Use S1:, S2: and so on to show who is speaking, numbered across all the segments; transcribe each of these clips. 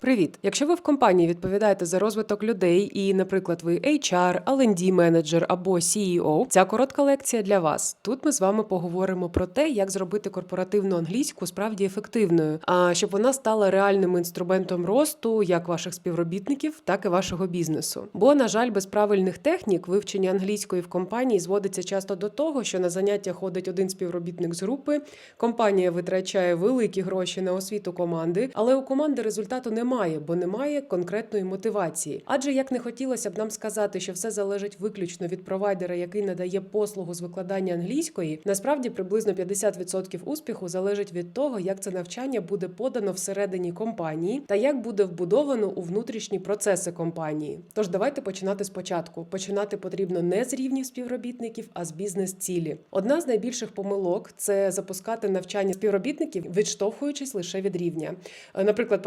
S1: Привіт! Якщо ви в компанії відповідаєте за розвиток людей і, наприклад, ви HR, L&D менеджер або CEO, ця коротка лекція для вас. Тут ми з вами поговоримо про те, як зробити корпоративну англійську справді ефективною, а щоб вона стала реальним інструментом росту як ваших співробітників, так і вашого бізнесу. Бо, на жаль, без правильних технік вивчення англійської в компанії зводиться часто до того, що на заняття ходить один співробітник з групи, компанія витрачає великі гроші на освіту команди, але у команди результату немає, бо немає конкретної мотивації. Адже як не хотілося б нам сказати, що все залежить виключно від провайдера, який надає послугу з викладання англійської, насправді приблизно 50% успіху залежить від того, як це навчання буде подано всередині компанії та як буде вбудовано у внутрішні процеси компанії. Тож давайте починати спочатку. Починати потрібно не з рівнів співробітників, а з бізнес-цілі. Одна з найбільших помилок це запускати навчання співробітників, відштовхуючись лише від рівня. Е, Наприклад,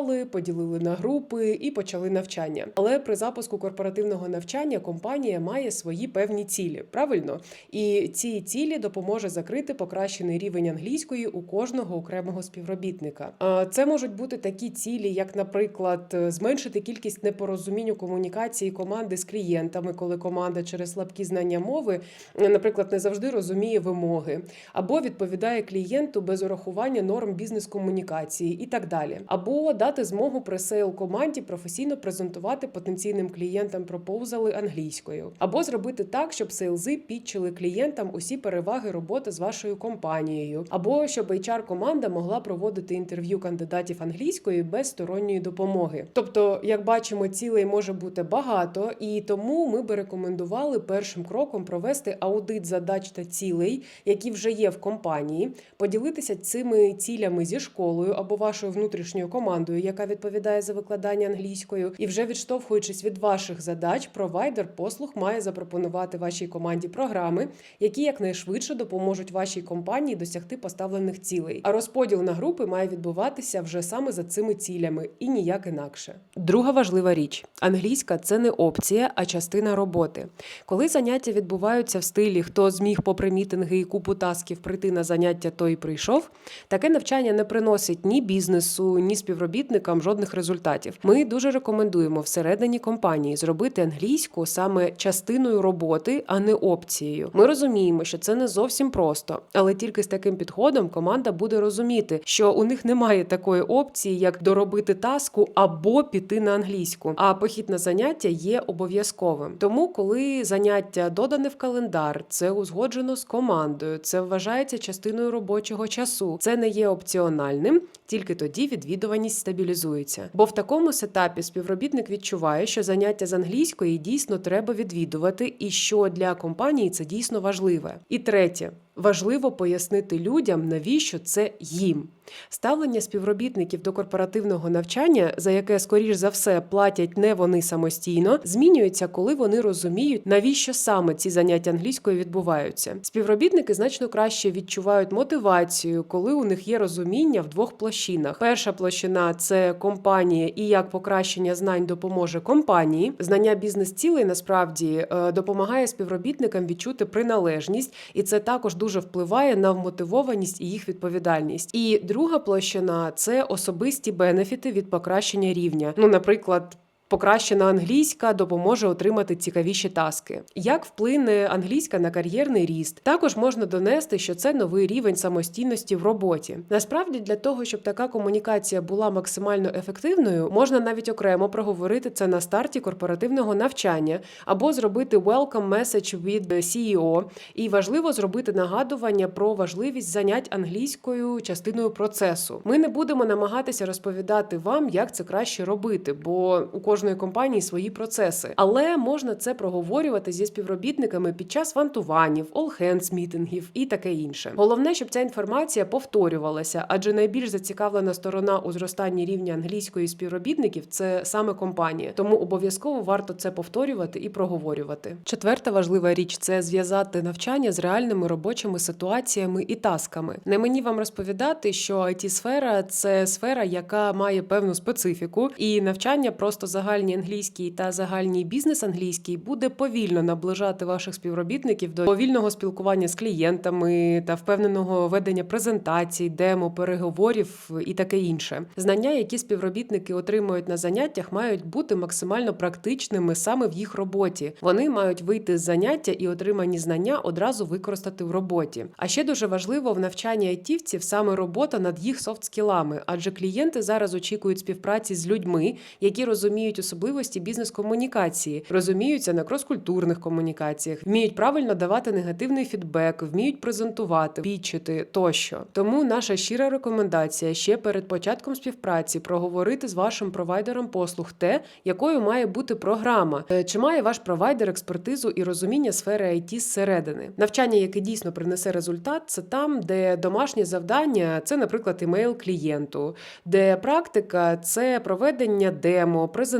S1: протестували, поділили на групи і почали навчання. Але при запуску корпоративного навчання компанія має свої певні цілі, правильно? І ці цілі допоможе закрити покращений рівень англійської у кожного окремого співробітника. Це можуть бути такі цілі, як, наприклад, зменшити кількість непорозумінь у комунікації команди з клієнтами, коли команда через слабкі знання мови, наприклад, не завжди розуміє вимоги, або відповідає клієнту без урахування норм бізнес-комунікації і так далі, або дати змогу пресейл команді професійно презентувати потенційним клієнтам пропоузали англійською, або зробити так, щоб сейлзи підчили клієнтам усі переваги роботи з вашою компанією, або щоб HR команда могла проводити інтерв'ю кандидатів англійської без сторонньої допомоги. Тобто, як бачимо, цілей може бути багато, і тому ми би рекомендували першим кроком провести аудит задач та цілей, які вже є в компанії, поділитися цими цілями зі школою або вашою внутрішньою командою, яка відповідає за викладання англійською, і вже відштовхуючись від ваших задач, провайдер послуг має запропонувати вашій команді програми, які якнайшвидше допоможуть вашій компанії досягти поставлених цілей. А розподіл на групи має відбуватися вже саме за цими цілями і ніяк інакше. Друга важлива річ: англійська це не опція, а частина роботи. Коли заняття відбуваються в стилі хто зміг попри мітинги і купу тасків прийти на заняття, той прийшов. Таке навчання не приносить ні бізнесу, ні співробітникам жодних результатів. Ми дуже рекомендуємо всередині компанії зробити англійську саме частиною роботи, а не опцією. Ми розуміємо, що це не зовсім просто, але тільки з таким підходом команда буде розуміти, що у них немає такої опції, як доробити таску або піти на англійську. А похід на заняття є обов'язковим. Тому, коли заняття додане в календар, це узгоджено з командою, це вважається частиною робочого часу. Це не є опціональним, тільки тоді відвідуваність стабілізується. Бо в такому сетапі співробітник відчуває, що заняття з англійської дійсно треба відвідувати, і що для компанії це дійсно важливе. І третє. Важливо пояснити людям, навіщо це їм. Ставлення співробітників до корпоративного навчання, за яке, скоріш за все, платять не вони самостійно, змінюється, коли вони розуміють, навіщо саме ці заняття англійською відбуваються. Співробітники значно краще відчувають мотивацію, коли у них є розуміння в двох площинах. Перша площина це компанія і як покращення знань допоможе компанії. Знання бізнес-цілей насправді е, допомагає співробітникам відчути приналежність, і це також дуже впливає на вмотивованість і їх відповідальність. І друга площина це особисті бенефіти від покращення рівня. Ну, наприклад. Покращена англійська допоможе отримати цікавіші таски. Як вплине англійська на кар'єрний ріст? Також можна донести, що це новий рівень самостійності в роботі. Насправді, для того, щоб така комунікація була максимально ефективною, можна навіть окремо проговорити це на старті корпоративного навчання або зробити welcome message від CEO. І важливо зробити нагадування про важливість занять англійською частиною процесу. Ми не будемо намагатися розповідати вам, як це краще робити, бо у кожної компанії свої процеси. Але можна це проговорювати зі співробітниками під час вантуванів, all hands мітингів і таке інше. Головне, щоб ця інформація повторювалася, адже найбільш зацікавлена сторона у зростанні рівня англійської співробітників це саме компанія. Тому обов'язково варто це повторювати і проговорювати. Четверта важлива річ це зв'язати навчання з реальними робочими ситуаціями і тасками. Не мені вам розповідати, що it сфера це сфера, яка має певну специфіку, і навчання просто загальне загальній англійській та загальній бізнес англійській буде повільно наближати ваших співробітників до повільного спілкування з клієнтами та впевненого ведення презентацій, демо, переговорів і таке інше. Знання, які співробітники отримують на заняттях, мають бути максимально практичними саме в їх роботі. Вони мають вийти з заняття і отримані знання одразу використати в роботі. А ще дуже важливо в навчанні айтівців саме робота над їх софт-скілами, адже клієнти зараз очікують співпраці з людьми, які розуміють особливості бізнес-комунікації, розуміються на кроскультурних комунікаціях, вміють правильно давати негативний фідбек, вміють презентувати, пічити тощо. Тому наша щира рекомендація ще перед початком співпраці проговорити з вашим провайдером послуг те, якою має бути програма, Е, чи має ваш провайдер експертизу і розуміння сфери IT зсередини. Навчання, яке дійсно принесе результат, це там, де домашнє завдання це, наприклад, імейл клієнту, де практика це проведення демо, презентації,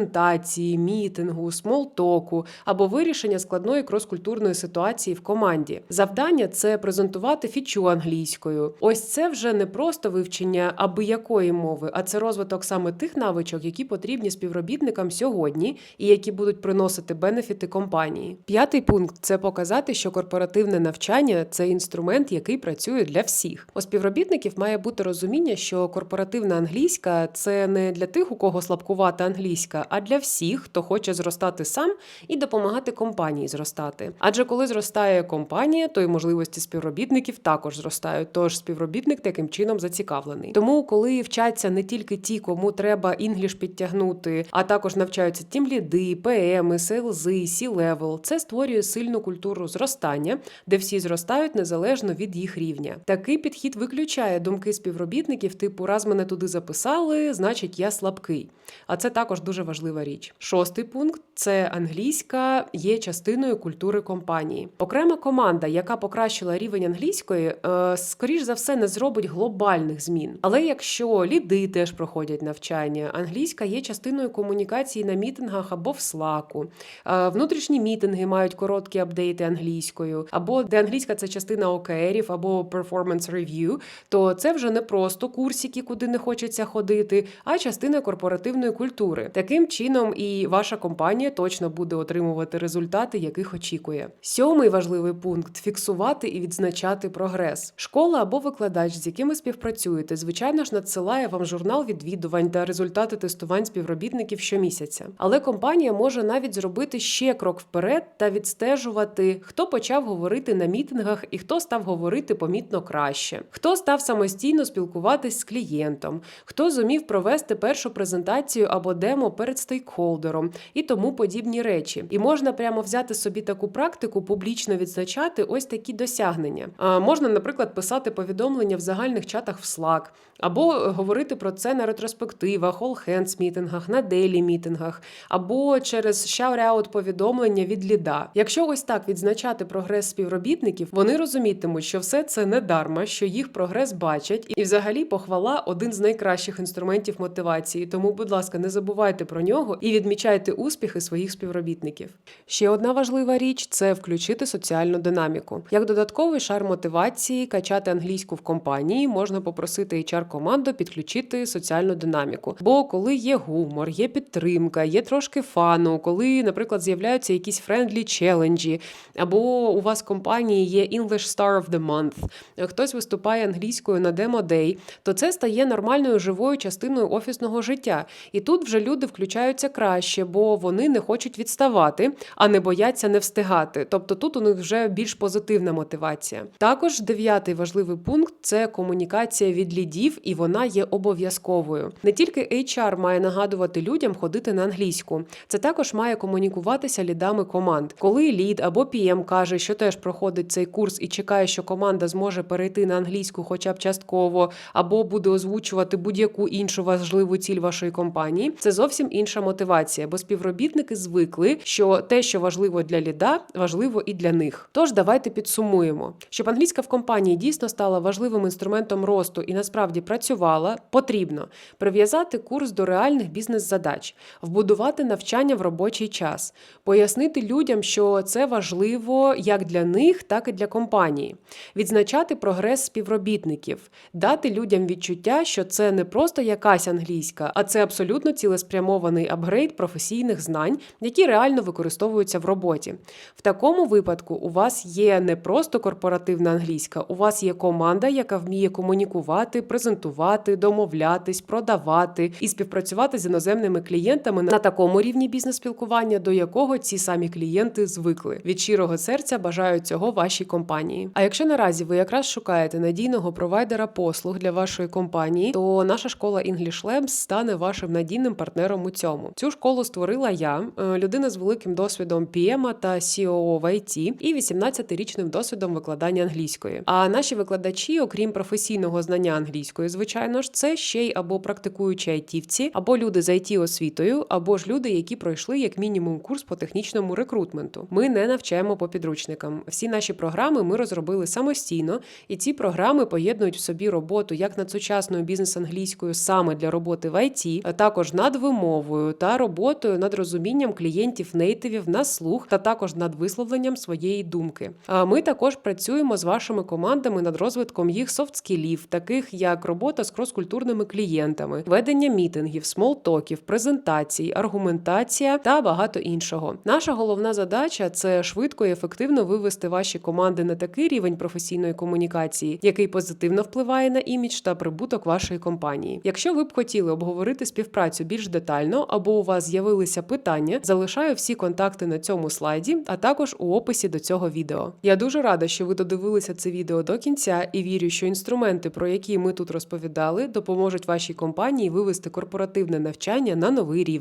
S1: мітингу, смолтоку або вирішення складної кроскультурної ситуації в команді. Завдання це презентувати фічу англійською. Ось це вже не просто вивчення аби якої мови, а це розвиток саме тих навичок, які потрібні співробітникам сьогодні і які будуть приносити бенефіти компанії. П'ятий пункт це показати, що корпоративне навчання це інструмент, який працює для всіх. У співробітників має бути розуміння, що корпоративна англійська це не для тих, у кого слабкувата англійська, а для всіх, хто хоче зростати сам і допомагати компанії зростати. Адже коли зростає компанія, то й можливості співробітників також зростають. Тож співробітник таким чином зацікавлений. Тому, коли вчаться не тільки ті, кому треба інгліш підтягнути, а також навчаються тімліди, ПМи, селзи, сі-левел, це створює сильну культуру зростання, де всі зростають незалежно від їх рівня. Такий підхід виключає думки співробітників, типу раз мене туди записали, значить я слабкий. А це також дуже важлива річ. Шостий пункт це англійська є частиною культури компанії. Окрема команда, яка покращила рівень англійської, е, скоріш за все не зробить глобальних змін. Але якщо ліди теж проходять навчання, англійська є частиною комунікації на мітингах або в слаку. Е, Внутрішні мітинги мають короткі апдейти англійською, або де англійська це частина ОКРів або performance review, то це вже не просто курсики, куди не хочеться ходити, а частина корпоративної культури. Таким чином, і ваша компанія точно буде отримувати результати, яких очікує. Сьомий важливий пункт фіксувати і відзначати прогрес. Школа або викладач, з якими співпрацюєте, звичайно ж надсилає вам журнал відвідувань та результати тестувань співробітників щомісяця. Але компанія може навіть зробити ще крок вперед та відстежувати, хто почав говорити на мітингах і хто став говорити помітно краще, хто став самостійно спілкуватись з клієнтом, хто зумів провести першу презентацію або демо перед стейкхолдером і тому подібні речі. І можна прямо взяти собі таку практику, публічно відзначати ось такі досягнення. А можна, наприклад, писати повідомлення в загальних чатах в Slack, або говорити про це на ретроспективах, all hands мітингах, на дейлі мітингах, або через shout-out повідомлення від ліда. Якщо ось так відзначати прогрес співробітників, вони розумітимуть, що все це не дарма, що їх прогрес бачать, і взагалі похвала один з найкращих інструментів мотивації. Тому, будь ласка, не забувайте про нього і відмічайте успіхи своїх співробітників. Ще одна важлива річ це включити соціальну динаміку. Як додатковий шар мотивації, качати англійську в компанії, можна попросити HR-команду підключити соціальну динаміку. Бо коли є гумор, є підтримка, є трошки фану, коли, наприклад, з'являються якісь френдлі челенджі, або у вас в компанії є English Star of the Month, хтось виступає англійською на демо-дей, то це стає нормальною живою частиною офісного життя. І тут вже люди включаються краще, бо вони не хочуть відставати, а не бояться не встигати. Тобто тут у них вже більш позитивна мотивація. Також дев'ятий важливий пункт це комунікація від лідів, і вона є обов'язковою. Не тільки HR має нагадувати людям ходити на англійську, це також має комунікуватися лідами команд. Коли лід або PM каже, що теж проходить цей курс і чекає, що команда зможе перейти на англійську, хоча б частково, або буде озвучувати будь-яку іншу важливу ціль вашої компанії, це зовсім інша мотивація, бо співробітники звикли, що те, що важливо для ліда, важливо і для них. Тож давайте підсумуємо, щоб англійська в компанії дійсно стала важливим інструментом росту і насправді працювала, потрібно прив'язати курс до реальних бізнес-задач, вбудувати навчання в робочий час, пояснити людям, що це важливо як для них, так і для компанії, відзначати прогрес співробітників, дати людям відчуття, що це не просто якась англійська, а це абсолютно цілеспрямований повноцінний апгрейд професійних знань, які реально використовуються в роботі. В такому випадку у вас є не просто корпоративна англійська, у вас є команда, яка вміє комунікувати, презентувати, домовлятись, продавати і співпрацювати з іноземними клієнтами на такому рівні бізнес-спілкування, до якого ці самі клієнти звикли. Від щирого серця бажаю цього вашій компанії. А якщо наразі ви якраз шукаєте надійного провайдера послуг для вашої компанії, то наша школа English Labs стане вашим надійним партнером у цьому. Цю школу створила я, е, людина з великим досвідом PM та COO в IT і 18-річним досвідом викладання англійської. А наші викладачі, окрім професійного знання англійської, звичайно ж, це ще й або практикуючі айтівці, або люди з it освітою, або ж люди, які пройшли як мінімум курс по технічному рекрутменту. Ми не навчаємо по підручникам. Всі наші програми ми розробили самостійно, і ці програми поєднують в собі роботу як над сучасною бізнес-англійською саме для роботи в IT, а також над вимовою та роботою над розумінням клієнтів нейтивів на слух, та також над висловленням своєї думки. А ми також працюємо з вашими командами над розвитком їх софт-скілів, таких як робота з кроскультурними клієнтами, ведення мітингів, смолтоків, презентацій, аргументація та багато іншого. Наша головна задача це швидко і ефективно вивести ваші команди на такий рівень професійної комунікації, який позитивно впливає на імідж та прибуток вашої компанії. Якщо ви б хотіли обговорити співпрацю більш детально або у вас з'явилися питання, залишаю всі контакти на цьому слайді, а також у описі до цього відео. Я дуже рада, що ви додивилися це відео до кінця і вірю, що інструменти, про які ми тут розповідали, допоможуть вашій компанії вивести корпоративне навчання на новий рівень.